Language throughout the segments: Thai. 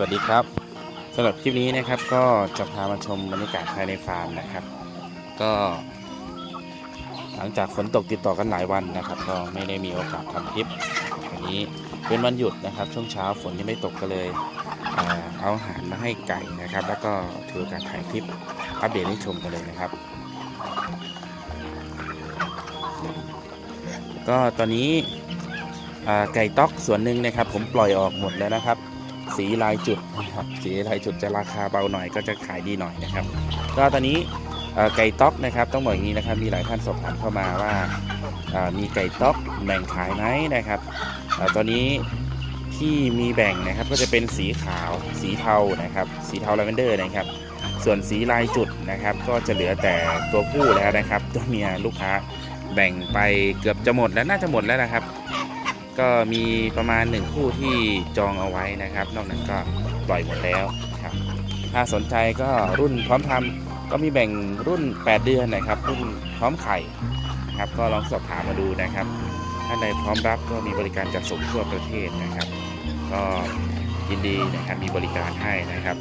วัสดีครับสำหรับคลิปนี้นะครับก็จะพามาชมบรรยากาศภายในฟาร์มนะครับ ก็ หลังจากฝนตกติดต่อกันหลายวันนะครับ ก็ไม่ได้มีโอกาสทำคลิปวันนี้เป็นวันหยุดนะครับ ช่วงเช้าฝนยังไม่ตกก็เลยเอาอาหารมาให้ไก่นะครับ แล้วก็ถือโอกาสถ่ายคลิปอัปเดตให้ชมกันเลยนะครับ ก็ตอนนี้ไก่ต๊อกส่วนหนึ่งนะครับ ผมปล่อยออกหมดแล้วนะครับ สีลายจุดนะครับสีลายจุดจะราคาเบาหน่อยก็จะขายดีหน่อยนะครับ ก็ตอนนี้ไก่ต๊อกนะครับต้องบอกอย่างนี้นะครับมีหลายท่านสอบถามเข้ามาว่ามีไก่ต๊อกแบ่งขายไหมนะครับอตอนนี้ที่มีแบ่งนะครับก็จะเป็นสีขาวสีเทานะครับ สีเทาลาเวนเดอร์นะครับ ส่วนสีลายจุดนะครับ ก็จะเหลือแต่ตัวผู้แล้วนะครับ ตัวเมียลูกค้าแบ่งไปเกือบจะหมดแล้วน่าจะหมดแล้วนะครับ ก็มีประมาณหนึ่งคู่ที่จองเอาไว้นะครับ นอกนั้นก็ปล่อยหมดแล้วครับ ถ้าสนใจก็รุ่นพร้อมทำก็มีแบ่งรุ่น 8 เดือนนะครับ รุ่นพร้อมไข่ครับก็ลองสอบถามมาดูนะครับท่านใดพร้อมรับก็มีบริการจัดส่งทั่วประเทศนะครับ ก็ยินดีนะครับมีบริการให้นะครับ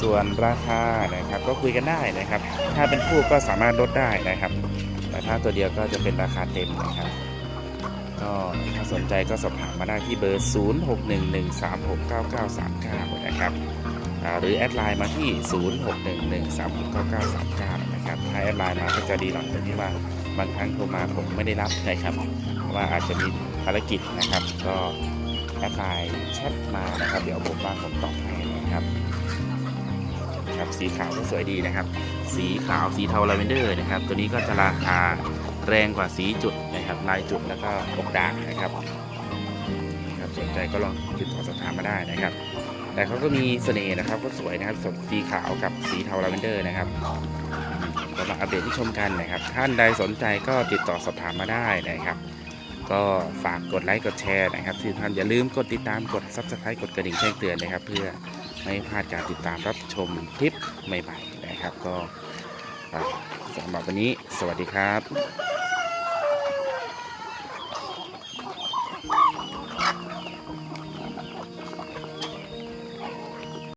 ส่วนราคานะครับก็คุยกันได้นะครับ ถ้าเป็นคู่ก็สามารถลดได้นะครับ แต่ถ้าตัวเดียวก็จะเป็นราคาเต็มนะครับ ก็ถ้าสนใจก็สอบถามมาได้ที่เบอร์ 0611369939 นะครับ หรือแอดไลน์มาที่ 0611369939 นะครับ ถ้าแอดไลน์มาก็จะดีหน่อยตรงที่ว่าบางครั้งโทรมาผมไม่ได้รับนะครับว่าอาจจะมีภารกิจนะครับ ก็แอดไลน์แชทมานะครับ เดี๋ยวผมว่าผมตอบให้นะครับ ครับ สีขาวก็สวยดีนะครับ สีขาวสีเทาลาเวนเดอร์นะครับ ตัวนี้ก็จะราคาแรงกว่าสีจุดนะครับ ลายจุดแล้วก็อกด่างนะครับครับ สนใจก็ลองติดต่อสอบถามมาได้นะครับ แต่เขาก็มีเสน่ห์นะครับ ก็สวยนะครับสดสีขาวกับสีเทาลาเวนเดอร์นะครับก็มาอัปเดตที่ชมกันนะครับ ท่านใดสนใจก็ติดต่อสอบถามมาได้นะครับก็ฝากกดไลค์กดแชร์นะครับที่ท่านอย่าลืมกดติดตามกด subscribe กดกระดิ่งแจ้งเตือนนะครับ เพื่อ ไม่พลาดการติดตามรับชมคลิปใหม่ๆนะครับ ก็สำหรับวันนี้สวัสดีครับ